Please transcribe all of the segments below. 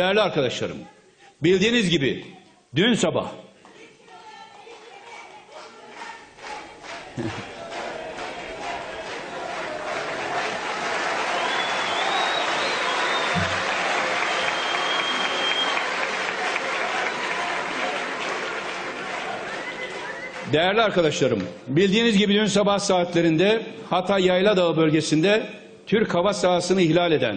Değerli arkadaşlarım, bildiğiniz gibi dün sabah Değerli arkadaşlarım, bildiğiniz gibi dün sabah saatlerinde Hatay Yayladağ bölgesinde Türk hava sahasını ihlal eden,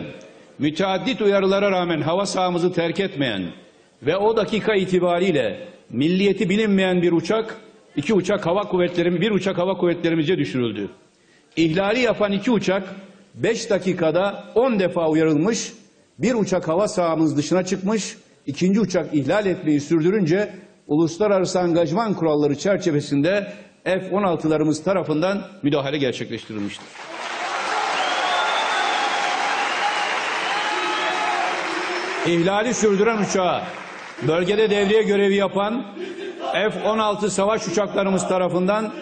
müteaddit uyarılara rağmen hava sahamızı terk etmeyen ve o dakika itibariyle milliyeti bilinmeyen bir uçak, iki uçak hava kuvvetlerimiz, bir uçak hava kuvvetlerimize düşürüldü. İhlali yapan iki uçak 5 dakikada 10 defa uyarılmış, bir uçak hava sahamız dışına çıkmış, ikinci uçak ihlal etmeyi sürdürünce uluslararası angajman kuralları çerçevesinde F-16'larımız tarafından müdahale gerçekleştirilmiştir. İhlali sürdüren uçağı bölgede devriye görevi yapan F-16 savaş uçaklarımız tarafından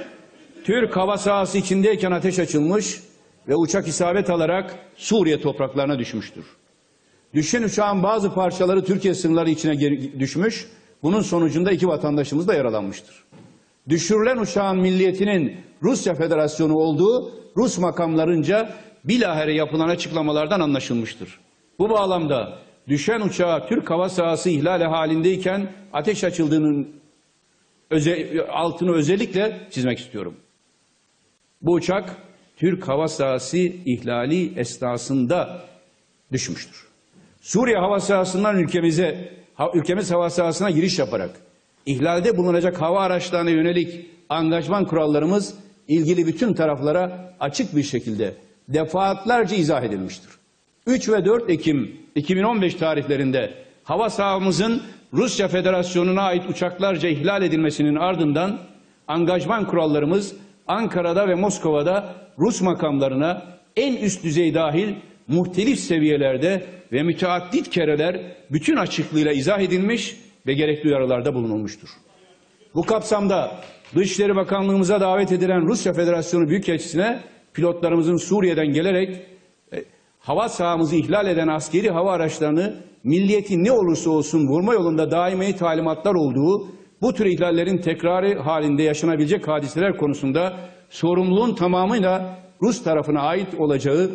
Türk hava sahası içindeyken ateş açılmış ve uçak isabet alarak Suriye topraklarına düşmüştür. Düşen uçağın bazı parçaları Türkiye sınırları içine düşmüş. Bunun sonucunda iki vatandaşımız da yaralanmıştır. Düşürülen uçağın milliyetinin Rusya Federasyonu olduğu Rus makamlarınca bilahare yapılan açıklamalardan anlaşılmıştır. Bu bağlamda düşen uçağa Türk hava sahası ihlali halindeyken ateş açıldığının öze- altını özellikle çizmek istiyorum. Bu uçak Türk hava sahası ihlali esnasında düşmüştür. Suriye hava sahasından ülkemize, ülkemiz hava sahasına giriş yaparak ihlalde bulunacak hava araçlarına yönelik angajman kurallarımız ilgili bütün taraflara açık bir şekilde defaatlerce izah edilmiştir. 3 ve 4 Ekim 2015 tarihlerinde hava sahamızın Rusya Federasyonu'na ait uçaklarca ihlal edilmesinin ardından angajman kurallarımız Ankara'da ve Moskova'da Rus makamlarına en üst düzey dahil muhtelif seviyelerde ve müteaddit kereler bütün açıklığıyla izah edilmiş ve gerekli uyarılarda bulunulmuştur. Bu kapsamda Dışişleri Bakanlığımıza davet edilen Rusya Federasyonu Büyükelçisi'ne pilotlarımızın Suriye'den gelerek hava sahamızı ihlal eden askeri hava araçlarını milliyeti ne olursa olsun vurma yolunda daimi talimatlar olduğu bu tür ihlallerin tekrarı halinde yaşanabilecek hadiseler konusunda sorumluluğun tamamıyla Rus tarafına ait olacağı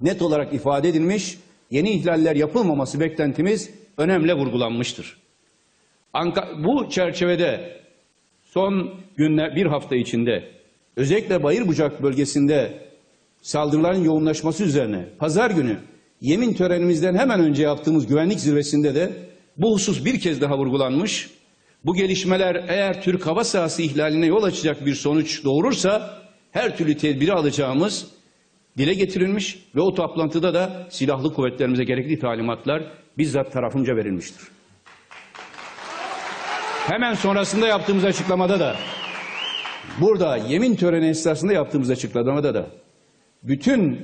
net olarak ifade edilmiş, yeni ihlaller yapılmaması beklentimiz önemli vurgulanmıştır. Anka bu çerçevede son günler bir hafta içinde özellikle Bayırbucak bölgesinde saldırıların yoğunlaşması üzerine pazar günü yemin törenimizden hemen önce yaptığımız güvenlik zirvesinde de bu husus bir kez daha vurgulanmış. Bu gelişmeler eğer Türk hava sahası ihlaline yol açacak bir sonuç doğurursa her türlü tedbiri alacağımız dile getirilmiş ve o toplantıda da silahlı kuvvetlerimize gerekli talimatlar bizzat tarafımca verilmiştir. Hemen sonrasında yaptığımız açıklamada da burada yemin töreni esnasında yaptığımız açıklamada da bütün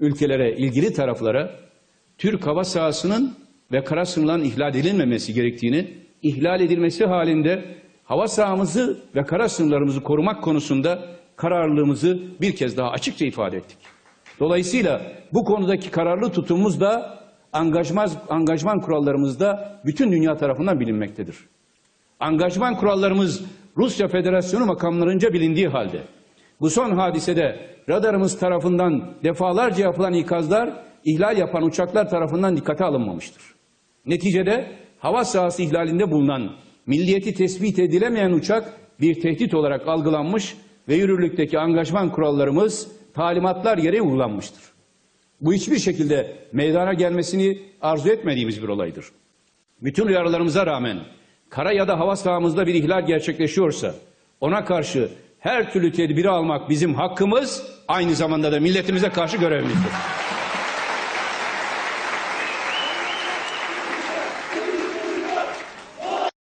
ülkelere, ilgili taraflara Türk hava sahasının ve kara sınırların ihlal edilmemesi gerektiğini, ihlal edilmesi halinde hava sahamızı ve kara sınırlarımızı korumak konusunda kararlılığımızı bir kez daha açıkça ifade ettik. Dolayısıyla bu konudaki kararlı tutumumuz da angajman, angajman kurallarımızda bütün dünya tarafından bilinmektedir. Angajman kurallarımız Rusya Federasyonu makamlarınca bilindiği halde bu son hadisede radarımız tarafından defalarca yapılan ikazlar ihlal yapan uçaklar tarafından dikkate alınmamıştır. Neticede hava sahası ihlalinde bulunan milliyeti tespit edilemeyen uçak bir tehdit olarak algılanmış ve yürürlükteki angajman kurallarımız talimatlar gereği uygulanmıştır. Bu hiçbir şekilde meydana gelmesini arzu etmediğimiz bir olaydır. Bütün uyarılarımıza rağmen kara ya da hava sahamızda bir ihlal gerçekleşiyorsa ona karşı her türlü tedbiri almak bizim hakkımız aynı zamanda da milletimize karşı görevimizdir.